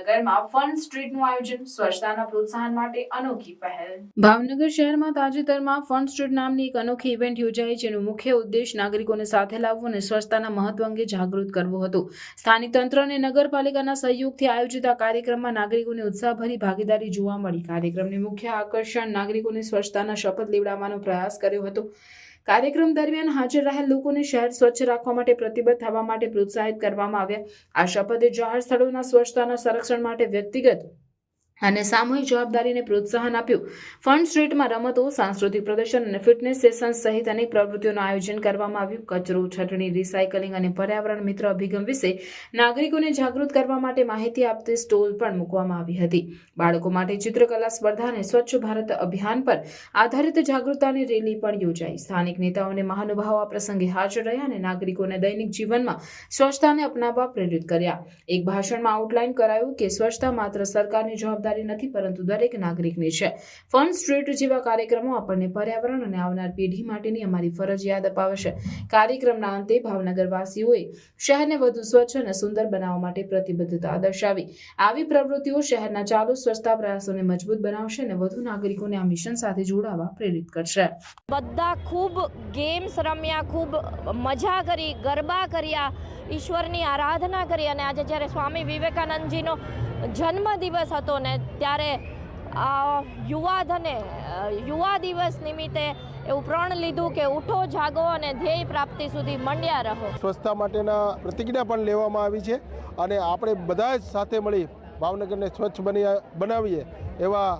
ભાવનગરમાં ફન સ્ટ્રીટનું આયોજન, સ્વચ્છતાના પ્રોત્સાહન માટે અનોખી પહેલ. ભાવનગર શહેરમાં તાજેતરમાં ફન સ્ટ્રીટ નામની એક અનોખી ઇવેન્ટ યોજાઈ જેનો મુખ્ય ઉદ્દેશ નાગરિકોને સાથે લાવવો અને સ્વચ્છતાના મહત્વ અંગે જાગૃત કરવો હતો. સ્થાનિક તંત્ર અને નગરપાલિકાના સહયોગથી આયોજિત આ કાર્યક્રમમાં નાગરિકોને ઉત્સાહભરી ભાગીદારી જોવા મળી. કાર્યક્રમની મુખ્ય આકર્ષણ નાગરિકોને સ્વચ્છતાના શપથ લેવડાવવાનો પ્રયાસ કર્યો હતો. કાર્યક્રમ દરમિયાન હાજર રહેલ લોકોને શહેર સ્વચ્છ રાખવા માટે પ્રતિબદ્ધ થવા માટે પ્રોત્સાહિત કરવામાં આવ્યા. આ શપથે જાહેર સ્થળોના સ્વચ્છતાના સંરક્ષણ માટે વ્યક્તિગત અને સામૂહિક જવાબદારીને પ્રોત્સાહન આપ્યું. ફન સ્ટ્રીટમાં રમતો, સાંસ્કૃતિક પ્રદર્શન અને ફિટનેસ સેશન સહિત અનેક પ્રવૃત્તિઓનું આયોજન કરવામાં આવ્યું. કચરો, છટણી, રિસાયકલિંગ અને પર્યાવરણ મિત્ર અભિગમ વિશે નાગરિકોને જાગૃત કરવા માટે માહિતી આપતી સ્ટોલ પણ મૂકવામાં આવી હતી. બાળકો માટે ચિત્રકલા સ્પર્ધા અને સ્વચ્છ ભારત અભિયાન પર આધારિત જાગૃતતાની રેલી પણ યોજાઈ. સ્થાનિક નેતાઓ અને મહાનુભાવો આ પ્રસંગે હાજર રહ્યા અને નાગરિકોને દૈનિક જીવનમાં સ્વચ્છતાને અપનાવવા પ્રેરિત કર્યા. એક ભાષણમાં આઉટલાઇન કરાયું કે સ્વચ્છતા માત્ર સરકારની જવાબદારી નથી, પરંતુ દરેક નાગરિકની છે. ફન સ્ટ્રીટ જેવા કાર્યક્રમો આપણને પર્યાવરણ અને આવનાર પેઢી માટેની અમારી ફરજ યાદ અપાવે કાર્યક્રમના અંતે ભાવનગરવાસીઓએ શહેરને વધુ સ્વચ્છ અને સુંદર બનાવવા માટે પ્રતિબદ્ધતા દર્શાવી. આવી પ્રવૃત્તિઓ શહેરના ચાલુ સ્વચ્છતા પ્રયાસોને મજબૂત બનાવશે અને વધુ નાગરિકોને આ મિશન સાથે જોડાવા પ્રેરિત કરશે. બધા ખૂબ ગેમ્સ રમ્યા, ખૂબ મજા કરી, ગરબા કર્યા, ઈશ્વરની આરાધના કરી અને આજે જ્યારે સ્વામી વિવેકાનંદજીનો જન્મદિવસ હતો ને ત્યારે યુવાધને યુવા દિવસ નિમિત્તે એવું પ્રણ લીધું કે ઉઠો, જાગો અને ધ્યેય પ્રાપ્તિ સુધી મંડ્યા રહો. સ્વચ્છતા માટેના પ્રતિજ્ઞા પણ લેવામાં આવી છે અને આપણે બધા જ સાથે મળી ભાવનગરને સ્વચ્છ બની બનાવીએ એવા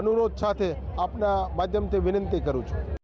અનુરોધ સાથે આપના માધ્યમથી વિનંતી કરું છું.